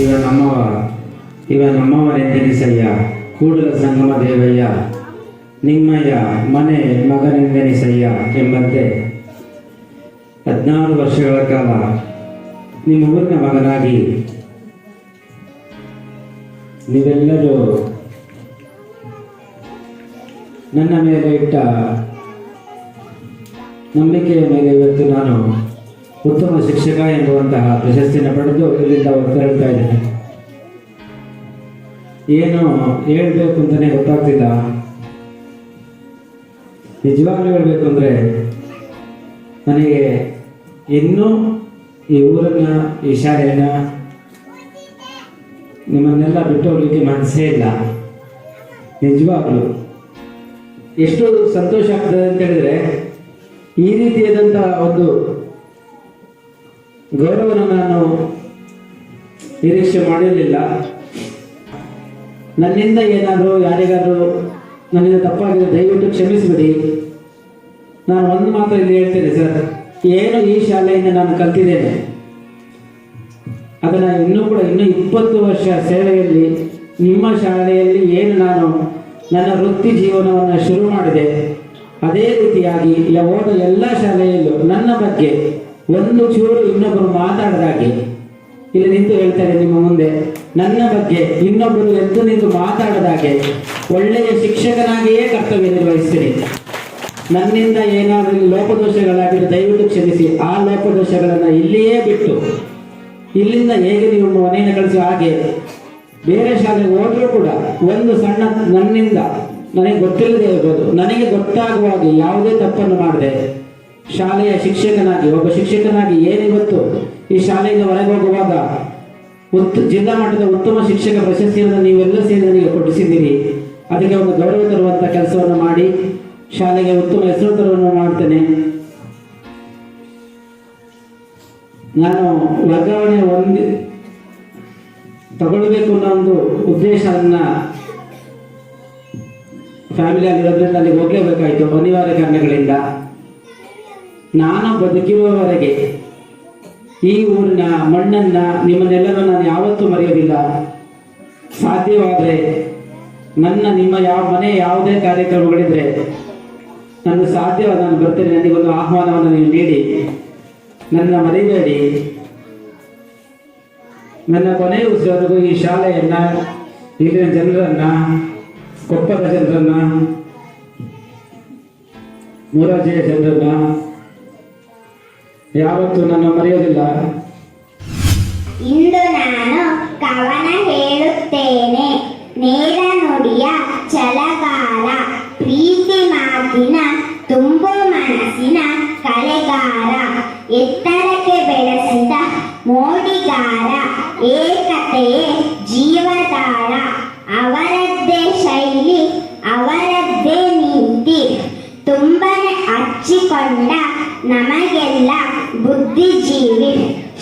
ಇವ ನಮ್ಮವ ಇವ ನಮ್ಮವನೆಂದೆನಿಸಯ್ಯ ಕೂಡಲ ಸಂಗಮ ದೇವಯ್ಯ. ನಿಮ್ಮಯ್ಯ, ಮನೆ ಮಗನೆಂದೆನಿಸಯ್ಯ ಎಂಬಂತೆ. ಹದಿನಾರು ವರ್ಷಗಳ ಕಾಲ ನಿಮ್ಮ ಊರಿನ ಮಗನಾಗಿ. ನೀವೆಲ್ಲರೂ ನನ್ನ ಮೇಲೆ ಇಟ್ಟ ನಂಬಿಕೆಯ ಮೇಲೆ ಇವತ್ತು ನಾನು ಉತ್ತಮ ಶಿಕ್ಷಕ ಎಂಬುವಂತಹ ಪ್ರಶಸ್ತಿಯನ್ನು ಪಡೆದು ಇಲ್ಲಿಂದ ತೆರಳ್ತಾ ಇದ್ದೇನೆ ಏನು ಹೇಳ್ಬೇಕು ಅಂತಲೇ ಗೊತ್ತಾಗ್ತಿಲ್ಲ. ನಿಜವಾಗ್ಲೂ ಹೇಳ್ಬೇಕು ಅಂದರೆ, ನನಗೆ ಇನ್ನೂ ಈ ಊರನ್ನ, ಈ ಶಾಲೆಯನ್ನ ನಿಮ್ಮನ್ನೆಲ್ಲ ಬಿಟ್ಟು ಹೋಗ್ಲಿಕ್ಕೆ ಮನಸ್ಸೇ ಇಲ್ಲ. ನಿಜವಾಗ್ಲು. ಎಷ್ಟು ಸಂತೋಷ ಆಗ್ತದೆ ಅಂತ ಹೇಳಿದ್ರೆ, ಈ ರೀತಿಯಾದಂಥ ಒಂದು ಗೌರವನ ನಾನು ನಿರೀಕ್ಷೆ ಮಾಡಿರಲಿಲ್ಲ. ನನ್ನಿಂದ ಏನಾದರೂ, ಯಾರಿಗಾದರೂ ನನ್ನಿಂದ ತಪ್ಪಾಗಿದೆ, ದಯವಿಟ್ಟು ಕ್ಷಮಿಸಿಬಿಡಿ. ನಾನು ಒಂದು ಮಾತ್ರ ಇಲ್ಲಿ ಹೇಳ್ತೇನೆ ಸರ್ ಏನು ಈ ಶಾಲೆಯಿಂದ ನಾನು ಕಲ್ತಿದ್ದೇನೆ. ಅದನ್ನು ಇನ್ನೂ ಕೂಡ ಇನ್ನೂ ಇಪ್ಪತ್ತು ವರ್ಷ ಸೇವೆಯಲ್ಲಿ, ನಿಮ್ಮ ಶಾಲೆಯಲ್ಲಿ ಏನು ನಾನು ನನ್ನ ವೃತ್ತಿ ಜೀವನವನ್ನು ಶುರು ಮಾಡಿದೆ, ಅದೇ ರೀತಿಯಾಗಿ ಹೋದ ಎಲ್ಲ ಶಾಲೆಯಲ್ಲೂ ನನ್ನ ಬಗ್ಗೆ ಒಂದು ಚೂರು ಇನ್ನೊಬ್ಬರು ಮಾತಾಡದಾಗೆ, ಇಲ್ಲಿ ನಿಂತು ಹೇಳ್ತಾರೆ ನಿಮ್ಮ ಮುಂದೆ, ನನ್ನ ಬಗ್ಗೆ ಇನ್ನೊಬ್ಬರು ಎದ್ದು ನಿಂತು ಮಾತಾಡದಾಗೆ ಒಳ್ಳೆಯ ಶಿಕ್ಷಕನಾಗಿಯೇ ಕರ್ತವ್ಯ ನಿರ್ವಹಿಸಿರಿ ನನ್ನಿಂದ ಏನಾದರೂ ಇಲ್ಲಿ ಲೋಪದೋಷಗಳಾಗಿದ್ರೆ ದಯವಿಟ್ಟು ಕ್ಷಮಿಸಿ. ಆ ಲೋಪದೋಷಗಳನ್ನು ಇಲ್ಲಿಯೇ ಬಿಟ್ಟು, ಇಲ್ಲಿಂದ ಹೇಗೆ ನೀವು ಮನೆಯನ್ನು ಕಳಿಸಿ? ಹಾಗೆ ಬೇರೆ ಶಾಲೆಗೆ ಹೋದರೂ ಕೂಡ ಒಂದು ಸಣ್ಣ ನನ್ನಿಂದ, ನನಗೆ ಗೊತ್ತಿಲ್ಲದೆ ಇರ್ಬೋದು. ನನಗೆ ಗೊತ್ತಾಗುವಾಗ ಯಾವುದೇ ತಪ್ಪನ್ನು ಮಾಡದೆ ಶಾಲೆಯ ಶಿಕ್ಷಕನಾಗಿ, ಒಬ್ಬ ಶಿಕ್ಷಕನಾಗಿ ಏನಿವತ್ತು ಈ ಶಾಲೆಯಿಂದ ಹೊರಗೆ ಹೋಗುವಾಗ ಉತ್, ಜಿಲ್ಲಾ ಮಟ್ಟದ ಉತ್ತಮ ಶಿಕ್ಷಕ ಪ್ರಶಸ್ತಿಯನ್ನು ನೀವೆಲ್ಲ ಸೇರಿ ನನಗೆ ಕೊಡಿಸಿದ್ದೀರಿ ಅದಕ್ಕೆ ಒಂದು ಗೌರವ ತರುವಂಥ ಕೆಲಸವನ್ನು ಮಾಡಿ, ಶಾಲೆಗೆ ಉತ್ತಮ ಹೆಸರು ತರುವನ್ನು ಮಾಡ್ತೇನೆ. ನಾನು ವರ್ಗಾವಣೆ ಒಂದು, ತಗೊಳ್ಬೇಕು ಅನ್ನೋ ಒಂದು ಉದ್ದೇಶ ನನ್ನ ಫ್ಯಾಮಿಲಿ ಆಗಿರೋದ್ರಿಂದ ಅಲ್ಲಿಗೆ ಹೋಗಲೇಬೇಕಾಯಿತು, ಅನಿವಾರ್ಯ ಕಾರಣಗಳಿಂದ. ನಾನು ಬದುಕಿರುವವರೆಗೆ ಈ ಊರಿನ ಮಣ್ಣನ್ನ ನಿಮ್ಮನ್ನೆಲ್ಲರೂ ನಾನು ಯಾವತ್ತೂ ಮರೆಯೋದಿಲ್ಲ ಸಾಧ್ಯವಾದರೆ ನನ್ನ, ನಿಮ್ಮ ಯಾವ ಮನೆ ಯಾವುದೇ ಕಾರ್ಯಕ್ರಮಗಳಿದ್ರೆ ನಾನು ಸಾಧ್ಯವಾದ ನಾನು ಬರ್ತೇನೆ. ನನಗೊಂದು ಆಹ್ವಾನವನ್ನು ನೀವು ನೀಡಿ. ನನ್ನ ಮರಿಬೇಡಿ. ನನ್ನ ಕೊನೆಯ ಉಸಿರವರೆಗೂ ಈ ಶಾಲೆಯನ್ನ ಇಲ್ಲಿನ ಜನರನ್ನ, ಕೊಪ್ಪದ ಜನರನ್ನ ಮೂರಾಜಿಯ ಜನರನ್ನ ಯಾವತ್ತೂ ನಾನು ಮರೆಯೋದಿಲ್ಲ. ಇಂದು ನಾನು ಕವನ ಹೇಳುತ್ತೇನೆ. ನೇರ ನುಡಿಯ ಚಲಗಾಲ ಪ್ರೀತಿ ಮಾತಿನ ತುಂಬು ಮನಸ್ಸಿನ ಕಲೆಗಾರ, ಎತ್ತರಕ್ಕೆ ಬೆಳೆಸಿದ ಮೋಡಿಗಾರ, ಏಕತೆಯೇ ಜೀವದಾರ, ಅವರದ್ದೇ ಶೈಲಿ, ಅವರದ್ದೇ ನೀತಿ, ತುಂಬನೆ ಹಚ್ಚಿಕೊಂಡ ನಮಗೆಲ್ಲ ಬುದ್ಧಿಜೀವಿ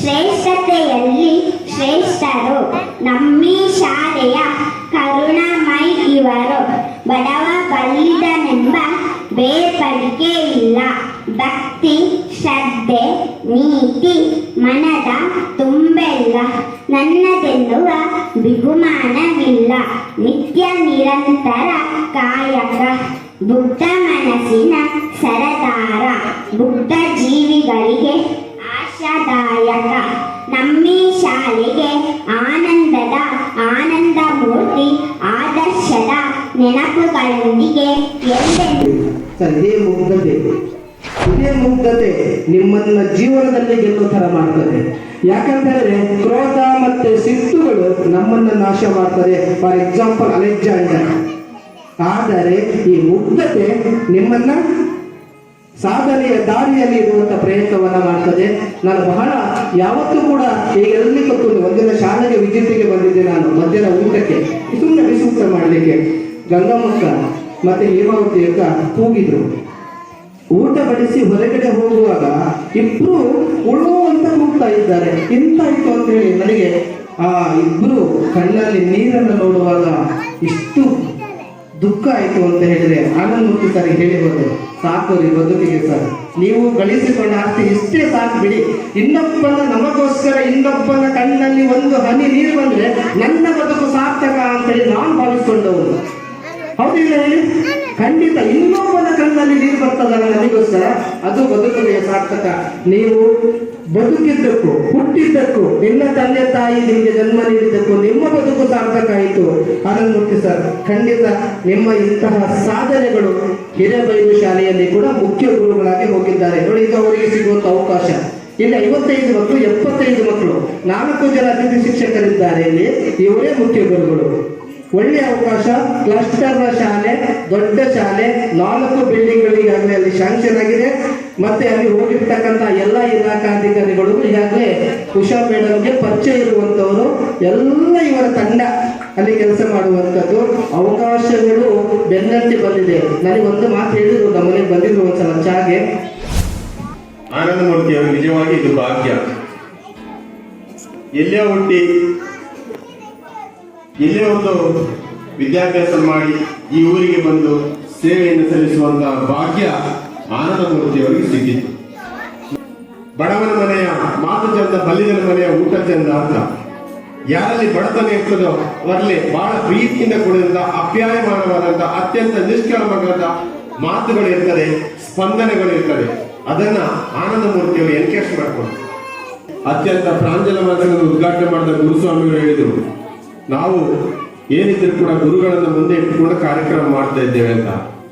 ಶ್ರೇಷ್ಠತೆಯಲ್ಲಿ ಶ್ರೇಷ್ಠರು. ನಮ್ಮೀ ಶಾಲೆಯ ಕರುಣಾಮಯಿ ಇವರು. ಬಡವ ಬಲ್ಲಿದನೆಂಬ ಬೇರ್ಪಡಿಕೆ ಇಲ್ಲ. ಭಕ್ತಿ, ಶ್ರದ್ಧೆ, ನೀತಿ, ಮನದ ತುಂಬೆಲ್ಲ ನನ್ನದೆನ್ನುವ ಬಿಗುಮಾನವಿಲ್ಲ ನಿತ್ಯ ನಿರಂತರ ಕಾಯಕ, ಬುದ್ಧ ಮನಸ್ಸಿನ ಸರದಾರ, ಬುದ್ಧ ಜೀವಿಗಳಿಗೆ ಸರ್ ಮುಗ್ಧತೆ ಇದೇ ಮುಗ್ಧತೆ ನಿಮ್ಮನ್ನ ಜೀವನದಲ್ಲಿ ಗೆಲ್ಲುವ ತರ ಮಾಡ್ತದೆ ಯಾಕಂತಂದ್ರೆ ಕ್ರೋಧ ಮತ್ತೆ ಸಿಟ್ಟುಗಳು ನಮ್ಮನ್ನ ನಾಶ ಮಾಡ್ತದೆ ಫಾರ್ ಎಕ್ಸಾಂಪಲ್ ಅಲೆಕ್ಸಾಂಡರ್ ಆದರೆ ಈ ಮುಗ್ಧತೆ ನಿಮ್ಮನ್ನ ಸಾಧನೆಯ ದಾರಿಯಲ್ಲಿ ಇರುವಂತ ಪ್ರಯತ್ನವನ್ನ ಮಾಡ್ತದೆ. ನಾನು ಬಹಳ ಯಾವತ್ತೂ ಕೂಡ ಈಗ ಎಲ್ಲಿ ಗೊತ್ತುಂಟು ಒಂದಿನ ಶಾಲೆಗೆ ವಿದ್ಯುತ್ತಿಗೆ ಬಂದಿದ್ದೆ ನಾನು ಮಧ್ಯಾಹ್ನ ಊಟಕ್ಕೆ. ಸುಮ್ಮನೆ ಬಿಸಿ ಊಟ ಮಾಡಲಿಕ್ಕೆ. ಗಂಗಮ್ಮಕ್ಕ ಮತ್ತೆ ಹೇಮಾವತಿ ಅಂತ ಕೂಗಿದ್ರು ಊಟ ಬಡಿಸಿ ಹೊರಗಡೆ ಹೋಗುವಾಗ ಇಬ್ರು ಉಳು ಅಂತ ಕೂಗ್ತಾ ಇದ್ದಾರೆ. ಎಂತಾಯ್ತು ಅಂತ ಹೇಳಿ ನನಗೆ ಆ ಇಬ್ರು ಕಣ್ಣಲ್ಲಿ ನೀರನ್ನು ನೋಡುವಾಗ ಇಷ್ಟು ದುಃಖ ಆಯ್ತು ಅಂತ ಹೇಳಿದ್ರೆ ಆನಂದ್ ಮೂರ್ತಿ ಸರ್ ಹೇಳಿ ಹೋದೆ ಸಾಕು ರೀ ಬದುಕಿಗೆ ಸರ್. ನೀವು ಗಳಿಸಿಕೊಂಡ ಆಸ್ತಿ ಇಷ್ಟೇ ಸಾಕು ಬಿಡಿ. ಇನ್ನೊಬ್ಬನ ನಮಗೋಸ್ಕರ ಇನ್ನೊಬ್ಬನ ಕಣ್ಣಲ್ಲಿ ಒಂದು ಹನಿ ನೀರು ಬಂದ್ರೆ ನನ್ನ ಬದುಕು ಸಾರ್ಥಕ ಅಂತೇಳಿ ನಾನು ಭಾವಿಸ್ಕೊಂಡವನು. ಹೌದಿಲ್ಲ ಹೇಳಿ? ಖಂಡಿತ ಇನ್ನೊಬ್ಬನ ಕಣ್ಣಲ್ಲಿ ನೀರು ಬರ್ತದಲ್ಲ ನನಗೋಸ್ಕರ ಅದು ಬದುಕಿಗೆ ಸಾರ್ಥಕ. ನೀವು ಬದುಕಿದ್ದಕ್ಕೂ, ಹುಟ್ಟಿದ್ದಕ್ಕೂ ನಿನ್ನ ತಂದೆ ತಾಯಿ ನಿಮಗೆ ಜನ್ಮ ನೀಡಿದ್ದಕ್ಕೂ, ನಿಮ್ಮ ಬದುಕು ಸಾರ್ಥಕ ಆಯಿತು. ಆನಂದಮೂರ್ತಿ ಸರ್, ಖಂಡಿತ ನಿಮ್ಮ ಇಂತಹ ಸಾಧನೆಗಳು ಹಿರೇಬೈಲು ಶಾಲೆಯಲ್ಲಿ ಕೂಡ ಮುಖ್ಯ ಗುರುಗಳಾಗಿ ಹೋಗಿದ್ದಾರೆ. ನೋಡಿ, ಈಗ ಅವರಿಗೆ ಸಿಗುವಂತ ಅವಕಾಶ. ಇಲ್ಲಿ, ಐವತ್ತೈದು ಮಕ್ಕಳು, ಎಪ್ಪತ್ತೈದು ಮಕ್ಕಳು, ನಾಲ್ಕು ಜನ ಅತಿಥಿ ಶಿಕ್ಷಕರಿದ್ದಾರೆ. ಇಲ್ಲಿ ಇವರೇ ಮುಖ್ಯ ಗುರುಗಳು. ಒಳ್ಳೆಯ ಅವಕಾಶ ಕ್ಲಸ್ಟರ್ನ ಶಾಲೆ, ದೊಡ್ಡ ಶಾಲೆ, ನಾಲ್ಕು ಬಿಲ್ಡಿಂಗ್ಗಳಿಗಾಗಲೇ ಅಲ್ಲಿ ಶಾಂಕ್ಷನ್ ಆಗಿದೆ. ಮತ್ತೆ ಅಲ್ಲಿ ಹೋಗಿರ್ತಕ್ಕಂಥ ಎಲ್ಲ ಇಲಾಖಾಧಿಕಾರಿಗಳು ಈಗಾಗಲೇ ಉಷಾ ಮೇಡಮ್ಗೆ ಪರಿಚಯ ಇರುವಂತವರು ಎಲ್ಲ ಇವರ ತಂಡ ಅಲ್ಲಿ ಕೆಲಸ ಮಾಡುವಂಥದ್ದು. ಅವಕಾಶಗಳು ಬೆನ್ನಟ್ಟಿ ಬಂದಿದೆ. ನನಗೆ ಒಂದು ಮಾತು ಹೇಳಿದ್ರು, ನಮ್ಮನೆಗೆ ಬಂದಿದ್ರು ಒಂದ್ಸಲ ಚಾಗೆ. ಆನಂದ ಅವರು ನಿಜವಾಗಿ ಇದು ಭಾಗ್ಯ. ಎಲ್ಲೇ ಹುಟ್ಟಿ ಎಲ್ಲೇ ಒಂದು ವಿದ್ಯಾಭ್ಯಾಸ ಮಾಡಿ ಈ ಊರಿಗೆ ಬಂದು ಸೇವೆಯನ್ನು ಸಲ್ಲಿಸುವಂತಹ ಭಾಗ್ಯ ಆನಂದಮೂರ್ತಿಯವರಿಗೆ ಅವರಿಗೆ ಸಿಕ್ಕಿತ್ತು. ಬಡವನ ಮನೆಯ, ಮಾತು ಚಂದ ಬಲ್ಲಿದನ ಮನೆಯ ಊಟ ಚಂದ ಅಂತ. ಯಾರಲ್ಲಿ ಬಡತನ ಇರ್ತದೋ ಅವರಲ್ಲಿ ಬಹಳ ಪ್ರೀತಿಯಿಂದ ಕೂಡಿದಂತ ಅಪ್ಯಾಯಮಾನವಾದಂತಹ ಅತ್ಯಂತ ನಿಷ್ಕಳಮವಾದ ಮಾತುಗಳು ಇರ್ತದೆ, ಸ್ಪಂದನೆಗಳು ಇರ್ತದೆ. ಅದನ್ನ ಆನಂದಮೂರ್ತಿಯವರು ಅವರು ಎನ್ಕೇಶ್ ಮಾಡ್ಕೊಂಡು ಅತ್ಯಂತ ಪ್ರಾಂಜಲ ಮಾತನ್ನು ಉದ್ಘಾಟನೆ ಮಾಡಿದ ಗುರುಸ್ವಾಮಿಗಳು ಹೇಳಿದರು ನಾವು ಏನಿದ್ರು ಕೂಡ ಗುರುಗಳನ್ನು ಮುಂದೆ ಇಟ್ಟುಕೊಂಡು ಕಾರ್ಯಕ್ರಮ ಮಾಡ್ತಾ ಇದ್ದೇವೆ ಅಂತ.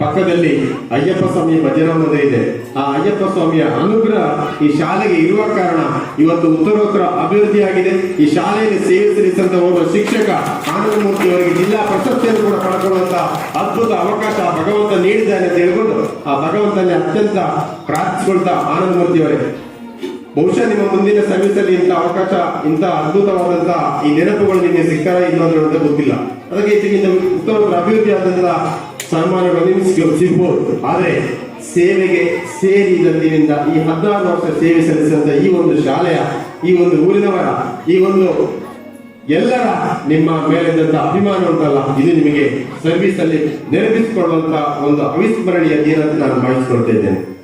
ಪಕ್ಕದಲ್ಲಿ ಅಯ್ಯಪ್ಪ ಸ್ವಾಮಿ ಭಜನಾ ಇದೆ. ಆ ಅಯ್ಯಪ್ಪ ಸ್ವಾಮಿಯ ಅನುಗ್ರಹ ಈ ಶಾಲೆಗೆ ಇರುವ ಕಾರಣ ಇವತ್ತು ಉತ್ತರೋತ್ತರ ಅಭಿವೃದ್ಧಿಯಾಗಿದೆ ಈ ಶಾಲೆಯಲ್ಲಿ ಸೇವೆ ಸಲ್ಲಿಸಿದಂತ ಒಬ್ಬ ಶಿಕ್ಷಕ ಆನಂದಮೂರ್ತಿ ಅವರಿಗೆ ಜಿಲ್ಲಾ ಪ್ರಶಸ್ತಿಯನ್ನು ಕೂಡ ಪಡ್ಕೊಳ್ಳುವಂತ ಅದ್ಭುತ ಅವಕಾಶ ಭಗವಂತ ನೀಡಿದ್ದಾನೆ ಅಂತ ಹೇಳ್ಕೊಂಡು ಆ ಭಗವಂತನೇ ಅತ್ಯಂತ ಪ್ರಾರ್ಥಿಸಿಕೊಳ್ತಾ ಆನಂದಮೂರ್ತಿ ಅವರೇ ಬಹುಶಃ ನಿಮ್ಮ ಮುಂದಿನ ಸರ್ವಿಸ್ ಅಲ್ಲಿ ಇಂಥ ಅವಕಾಶ, ಇಂಥ ಅದ್ಭುತವಾದಂತ ಈ ನೆನಪುಗಳು ನಿಮಗೆ ಸಿಗ್ತಾರ ಇಲ್ಲ ಅಂತ ಗೊತ್ತಿಲ್ಲ. ಅದಕ್ಕೆ ಇದಕ್ಕಿಂತ ಉತ್ತಮ ಅಭಿವೃದ್ಧಿ ಆದಂತಹ ಸನ್ಮಾನಗಳು ನಿಮ್ಗೆ ಸಿಗ್- ಸಿಗ್ಬೋದು. ಆದ್ರೆ ಸೇವೆಗೆ ಸೇರಿದಂದಿನಿಂದ ಈ ಹದಿನಾರು ವರ್ಷ ಸೇವೆ ಸಲ್ಲಿಸಿದಂತ ಈ ಒಂದು ಶಾಲೆಯ, ಈ ಒಂದು ಊರಿನವರ, ಈ ಒಂದು ಎಲ್ಲರ ನಿಮ್ಮ ಮೇಲಿದ್ದಂತ ಅಭಿಮಾನ ಉಂಟಲ್ಲ, ಇದು ನಿಮಗೆ ಸರ್ವಿಸ್ ಅಲ್ಲಿ ನೆನಪಿಸಿಕೊಳ್ಳುವಂತ ಒಂದು ಅವಿಸ್ಮರಣೀಯ ದಿನ ನಾನು ಭಾವಿಸಿಕೊಳ್ತಾ ಇದ್ದೇನೆ.